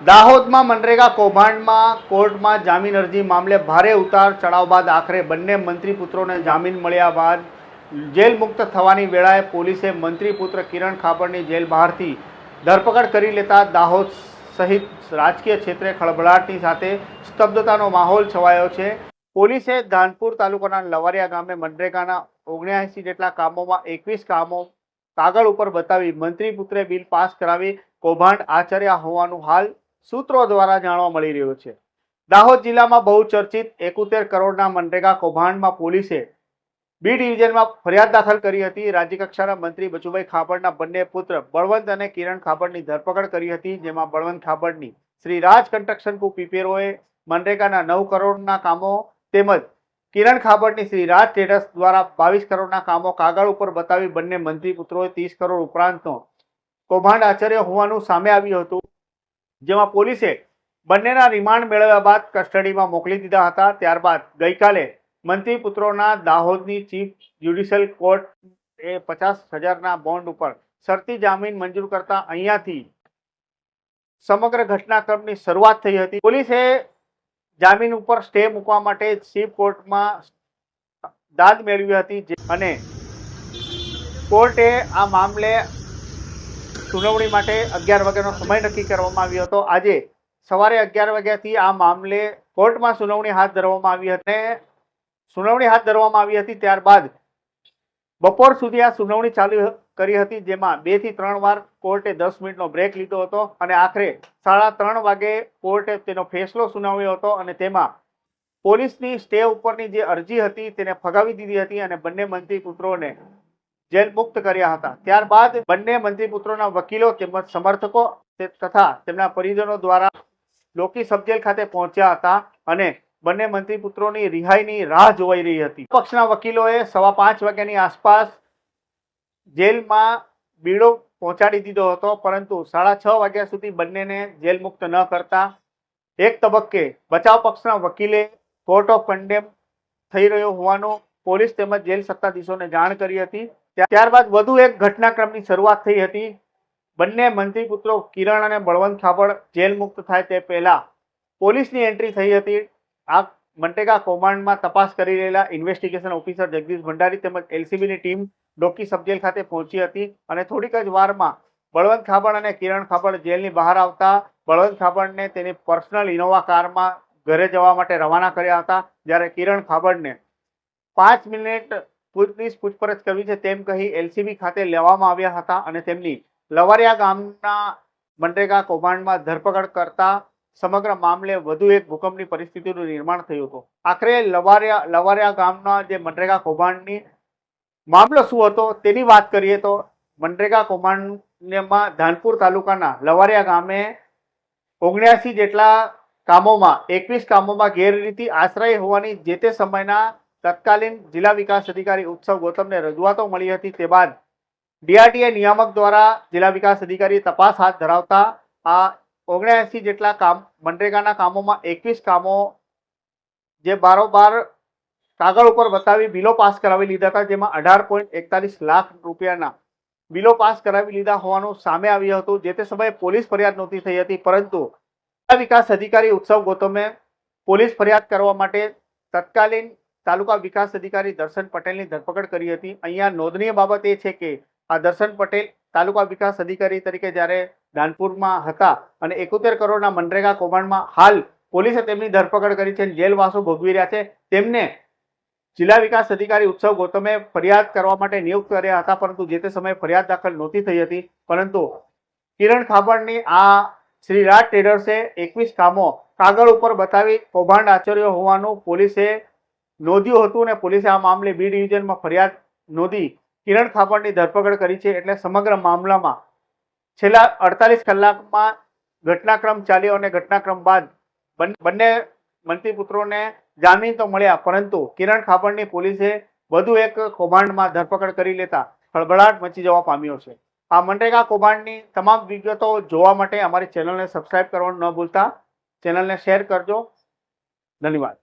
દાહોદમાં મનરેગા કૌભાંડમાં કોર્ટમાં જામીન અરજી મામલે ભારે ઉતાર ચડાવ બાદ આખરે બંને મંત્રી પુત્રોને જામીન મળ્યા બાદ જેલ મુક્ત થવાની વેળાએ પોલીસે મંત્રી પુત્ર કિરણ ખાપડની જેલ બહારથી ધરપકડ કરી લેતા દાહોદ સહિત રાજકીય ક્ષેત્રે ખળભળાટની સાથે સ્તબ્ધતાનો માહોલ છવાયો છે. પોલીસે ધાનપુર તાલુકાના લવારિયા ગામે મનરેગાના ઓગણ્યાએંસી જેટલા કામોમાં એકવીસ કામો કાગળ ઉપર બતાવી મંત્રી પુત્રે બિલ પાસ કરાવી કૌભાંડ આચર્યા હોવાનું હાલ સૂત્રો દ્વારા જાણવા મળી રહ્યું છે. દાહોદ જિલ્લામાં બહુ ચર્ચિત એકોતેર કરોડના મનરેગા કૌભાંડમાં પોલીસે બી ડિવિઝનમાં ફરિયાદ દાખલ કરી હતી. રાજ્યકક્ષાના મંત્રી બચુભાઈ ખાબડના બંને પુત્ર બળવંત અને કિરણ ખાબડની ધરપકડ કરી હતી, જેમાં બળવંત ખાબડની શ્રી રાજ કન્સ્ટ્રક્શન કુ પીપેરોએ મનરેગાના નવ કરોડના કામો તેમજ કિરણ ખાબડની શ્રી રાજ ટ્રેડર્સ દ્વારા બાવીસ કરોડના કામો કાગળ ઉપર બતાવી બંને મંત્રી પુત્રોએ ત્રીસ કરોડ ઉપરાંતનો કૌભાંડ આચર્ય હોવાનું સામે આવ્યું હતું. જેમાં પોલીસે બંનેના રિમાન્ડ મેળવ્યા બાદ કસ્ટડીમાં મોકલી દીધા હતા. ત્યારબાદ ગઈકાલે મંત્રી પુત્રોના દાહોદની ચીફ જ્યુડિશિયલ કોર્ટ એ પચાસ હજારના બોન્ડ ઉપર શરતી જામીન મંજૂર કરતા અહીંયાથી સમગ્ર ઘટનાક્રમની શરૂઆત થઈ હતી. પોલીસે જામીન ઉપર સ્ટે મૂકવા માટે ચીફ કોર્ટમાં દાદ મેળવી હતી અને કોર્ટે આ મામલે સુનાવણી માટે અગિયાર વાગ્યાનો સમય નક્કી કરવામાં આવ્યો હતો. આજે સવારે અગિયાર વાગ્યાથી આ મામલે કોર્ટમાં સુનાવણી હાથ ધરવામાં આવી હતી સુનાવણી હાથ ધરવામાં આવી હતી ત્યારબાદ બપોર સુધી આ સુનાવણી ચાલુ કરી હતી, જેમાં બેથી ત્રણ વાર કોર્ટે દસ મિનિટનો બ્રેક લીધો હતો અને આખરે સાડા ત્રણ વાગે કોર્ટે તેનો ફેસલો સુનાવ્યો હતો અને તેમાં પોલીસની સ્ટે ઉપરની જે અરજી હતી તેને ફગાવી દીધી હતી અને બંને મંત્રી પુત્રોને જેલ મુક્ત કર્યા હતા. ત્યારબાદ બંને મંત્રી પુત્રોના વકીલો તેમજ સમર્થકો તથા તેમના પરિજનો દ્વારા લોકી સબજેલ ખાતે પહોંચ્યા હતા અને બંને મંત્રી પુત્રોની રિહાઈની રાહ જોવાઈ રહી હતી. પક્ષના વકીલોએ સવા પાંચ વાગ્યાની આસપાસ જેલમાં બીડો પહોંચાડી દીધો હતો, પરંતુ સાડા છ વાગ્યા સુધી બંનેને જેલ મુક્ત ન કરતા એક તબક્કે બચાવ પક્ષના વકીલે કોર્ટ ઓફ કન્ડેમ થઈ રહ્યો હોવાનું પોલીસ તેમજ જેલ સત્તાધીશોને જાણ કરી હતી. ત્યારબાદ વધુ એક ઘટનાક્રમની શરૂઆત થઈ હતી. બંને મંત્રી પુત્રો કિરણ અને બળવંત ખાબડ જેલ મુક્ત થાય તે પહેલા પોલીસની એન્ટ્રી થઈ હતી. આ મંટેકા કૌભાંડમાં તપાસ કરી રહેલા ઇન્વેસ્ટિગેશન ઓફિસર જગદીશ ભંડારી તેમજ એલસીબીની ટીમ ડોકી સબજેલ ખાતે પહોંચી હતી અને થોડીક જ વારમાં બળવંત ખાબડ અને કિરણ ખાબડ જેલની બહાર આવતા બળવંત ખાબડને તેની પર્સનલ ઇનોવા કારમાં ઘરે જવા માટે રવાના કર્યા હતા, જ્યારે કિરણ ખાબડને પાંચ મિનિટ પોલીસ પૂછપરછ કરવી છે તેમ કહી એલસીબી ખાતે લેવામાં આવ્યા હતા અને તેમની લવારિયા ગામના મનરેગા કૌભાંડમાં ધરપકડ કરતા સમગ્ર મામલે વધુ એક ભૂકંપની પરિસ્થિતિનું નિર્માણ થયું હતું. આખરે લવારિયા લવારિયા ગામના જે મનરેગા કૌભાંડની મામલો શું હતો તેની વાત કરીએ તો મનરેગા કૌભાંડમાં ધાનપુર તાલુકાના લવારિયા ગામે ઓગણ્યાસી જેટલા કામોમાં એકવીસ કામોમાં ગેરરીતિ આશ્રય હોવાની જે તે સમયના તત્કાલીન જિલ્લા વિકાસ અધિકારી ઉત્સવ ગૌતમને રજૂઆતો મળી હતી તે બાદ ડીઆરટીએ નિયામક દ્વારા જિલ્લા વિકાસ અધિકારી તપાસ હાથ ધરાવતા આ ઓગણ્યાસી જેટલા કામ મનરેગાના કામોમાં એકવીસ કામો જે બારોબાર કાગળ ઉપર બતાવી બિલો પાસ કરાવી લીધા હતા, જેમાં અઢાર પોઈન્ટ એકતાલીસ લાખ રૂપિયાના બિલો પાસ કરાવી લીધા હોવાનું સામે આવ્યું હતું, જે તે સમયે પોલીસ ફરિયાદ નહોતી થઈ હતી, પરંતુ જિલ્લા વિકાસ અધિકારી ઉત્સવ ગૌતમે પોલીસ ફરિયાદ કરવા માટે તત્કાલીન તાલુકા વિકાસ અધિકારી દર્શન પટેલની ધરપકડ કરી હતી. અહીંયા નોંધનીય બાબત એ છે કે આ દર્શન પટેલ તાલુકા વિકાસ અધિકારી તરીકે જ્યારે દાનપુરમાં હતા અને એકોતેર કરોડના મનરેગા કૌભાંડમાં હાલ પોલીસે તેમની ધરપકડ કરી છે જેલવાસો ભોગવી રહ્યા છે. તેમને જિલ્લા વિકાસ અધિકારી ઉત્સવ ગૌતમે ફરિયાદ કરવા માટે નિયુક્ત કર્યા હતા, પરંતુ જે તે સમયે ફરિયાદ દાખલ નહોતી થઈ હતી. પરંતુ કિરણ ખાબડની આ શ્રી રાજ ટ્રેડર્સે એકવીસ કામો કાગળ ઉપર બતાવી કૌભાંડ આચર્યો હોવાનું પોલીસે નોંધ્યું હતું અને પોલીસે આ મામલે બી ડિવિઝનમાં ફરિયાદ નોંધી કિરણ ખાબડની ધરપકડ કરી છે એટલે સમગ્ર મામલામાં છેલ્લા અડતાલીસ કલાકમાં ઘટનાક્રમ ચાલ્યો અને ઘટનાક્રમ બાદ બન- મંત્રી પુત્રોને જામીન તો મળ્યા, પરંતુ કિરણ ખાબડની પોલીસે વધુ એક કૌભાંડમાં ધરપકડ કરી લેતા ખળભળાટ મચી જવા પામ્યો છે. આ મનરેગા કૌભાંડની તમામ વિગતો જોવા માટે અમારી ચેનલને સબસ્ક્રાઇબ કરવાનું ન ભૂલતા. ચેનલને શેર કરજો. ધન્યવાદ.